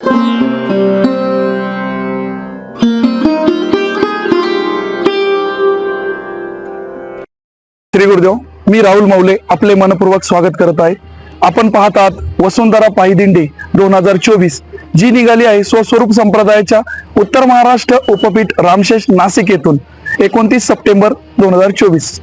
श्री गुरुदेव मी राहुल मौले आपले मनपूर्वक स्वागत करत आहे. आपण पाहत आहात वसुंधरा पायदिंडी दोन हजार चोवीस जी निघाली आहे स्वस्वरूप संप्रदायाच्या उत्तर महाराष्ट्र उपपीठ रामशेष नाशिक येथून एकोणतीस सप्टेंबर दोन हजार चोवीस.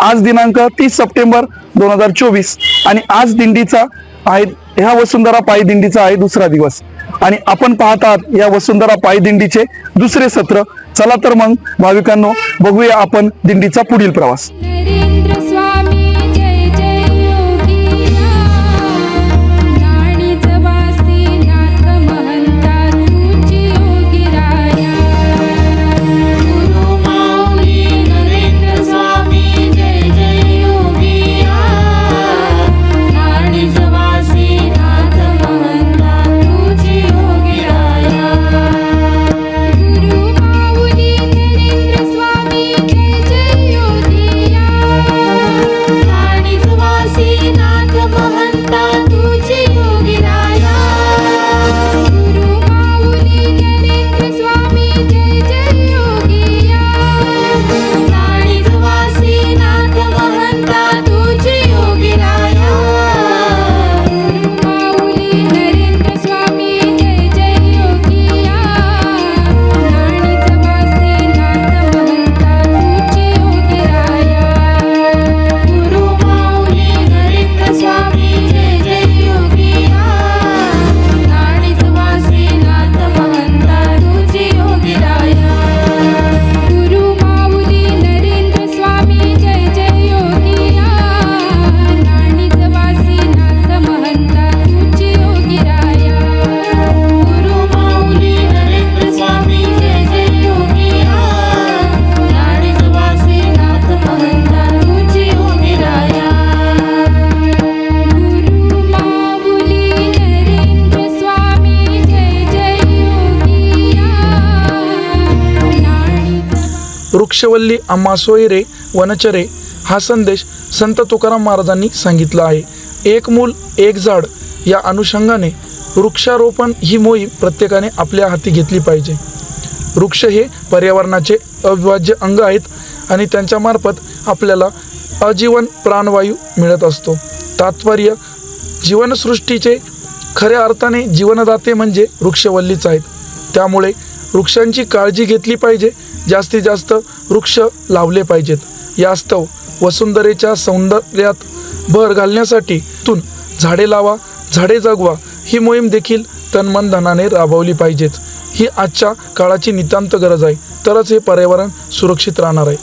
आज दिनांक तीस सप्टेंबर दोन हजार चोवीस आणि आज दिंडीचा आहे ह्या वसुंधरा पायदिंडीचा आहे दुसरा दिवस. आणि आपण पाहतात आहात या वसुंधरा पायदिंडीचे दुसरे सत्र. चला तर मग भाविकांनो बघूया आपण दिंडीचा पुढील प्रवास. वृक्षवल्ली आम्हा रे वनचरे हा संदेश संत तुकाराम महाराजांनी सांगितला आहे. एक मूल एक झाड या अनुषंगाने वृक्षारोपण ही मोहीम प्रत्येकाने आपल्या हाती घेतली पाहिजे. वृक्ष हे पर्यावरणाचे अविभाज्य अंग आहेत आणि त्यांच्यामार्फत आपल्याला अजीवन प्राणवायू मिळत असतो. तात्पर्य जीवनसृष्टीचे खऱ्या अर्थाने जीवनदाते म्हणजे वृक्षवल्लीच आहेत. त्यामुळे वृक्षांची काळजी घेतली पाहिजे जास्तीत जास्त वृक्ष लावले पाहिजेत. यास्तव वसुंधरेच्या सौंदर्यात भर घालण्यासाठी तून झाडे लावा झाडे जगवा ही मोहीम देखील तनमन धनाने राबवली पाहिजेत. ही आजच्या काळाची नितांत गरज आहे. तरच हे पर्यावरण सुरक्षित राहणार आहे.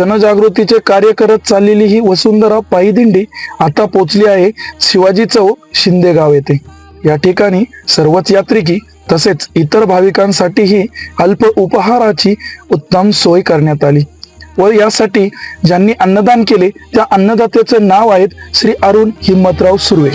जनजागृतीचे कार्य करत चाललेली ही वसुंधरा पायीदिंडी आता पोचली आहे शिवाजी चौक शिंदे गाव येथे. या ठिकाणी सर्वच यात्रिकी तसेच इतर भाविकांसाठीही अल्प उपहाराची उत्तम सोय करण्यात आली. व यासाठी ज्यांनी अन्नदान केले त्या अन्नदात्याचे नाव आहेत श्री अरुण हिम्मतराव सुर्वे.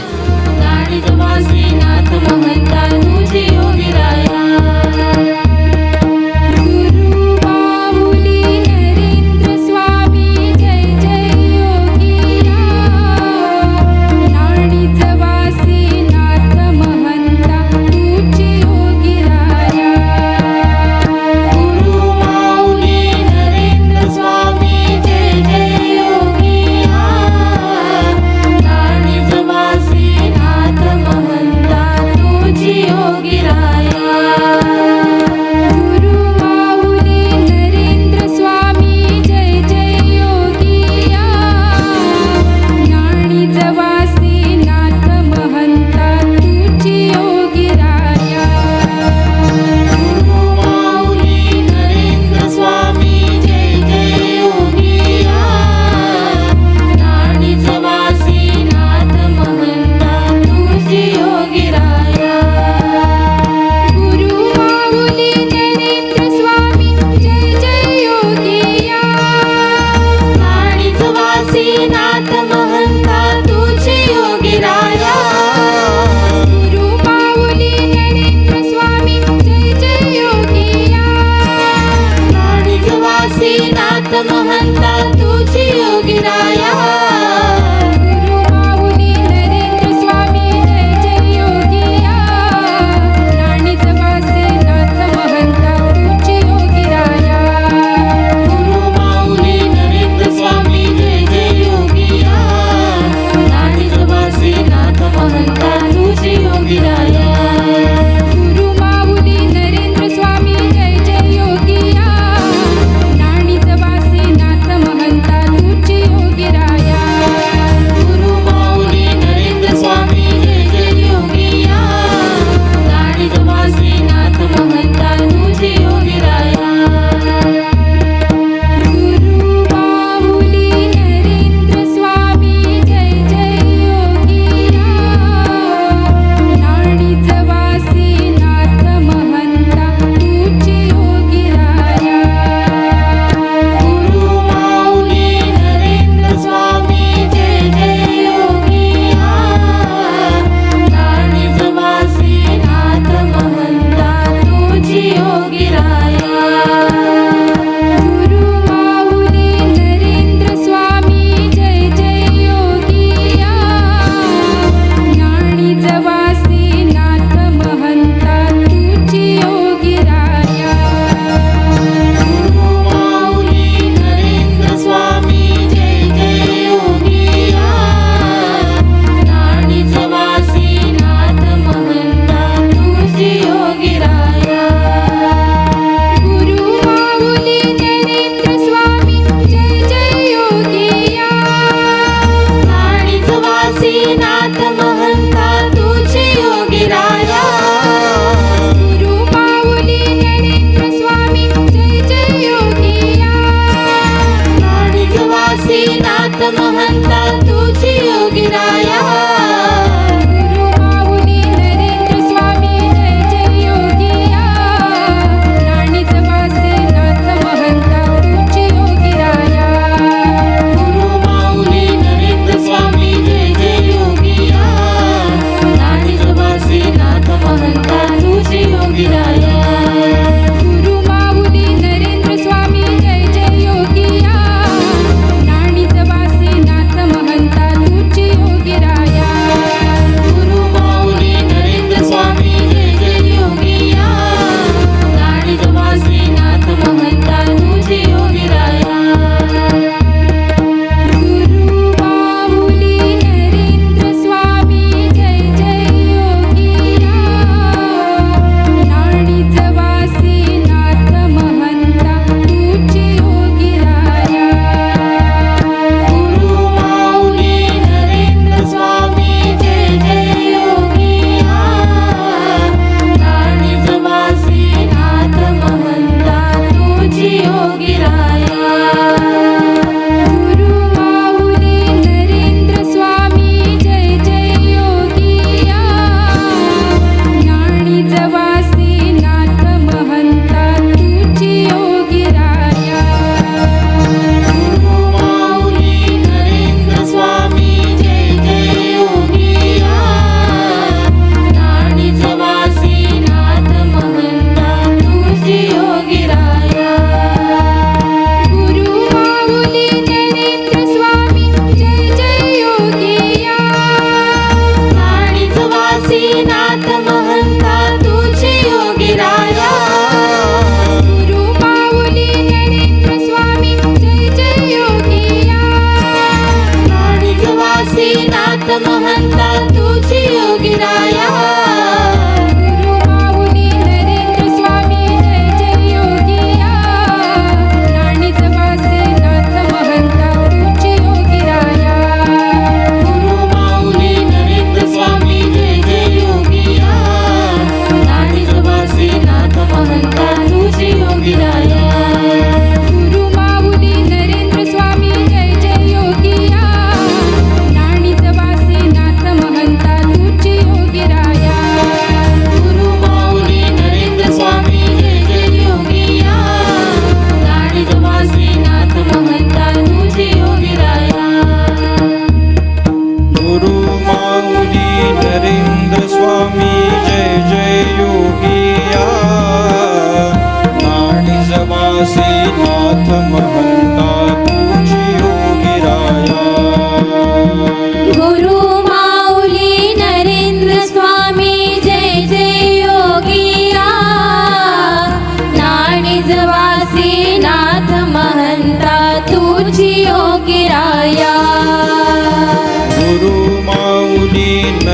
महंता तुझी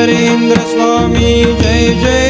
नरेन्द्र स्वामी जय जय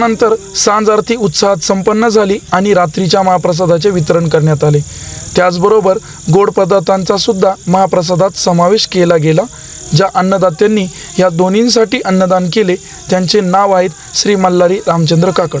त्यानंतर सांजारती उत्साहात संपन्न झाली आणि रात्रीच्या महाप्रसादाचे वितरण करण्यात आले. त्याचबरोबर गोड पदार्थांचा सुद्धा महाप्रसादात समावेश केला गेला ज्या अन्नदात्यांनी या दोन्हींसाठी अन्नदान केले. त्यांचे नाव आहेत श्री मल्हारी रामचंद्र काकड.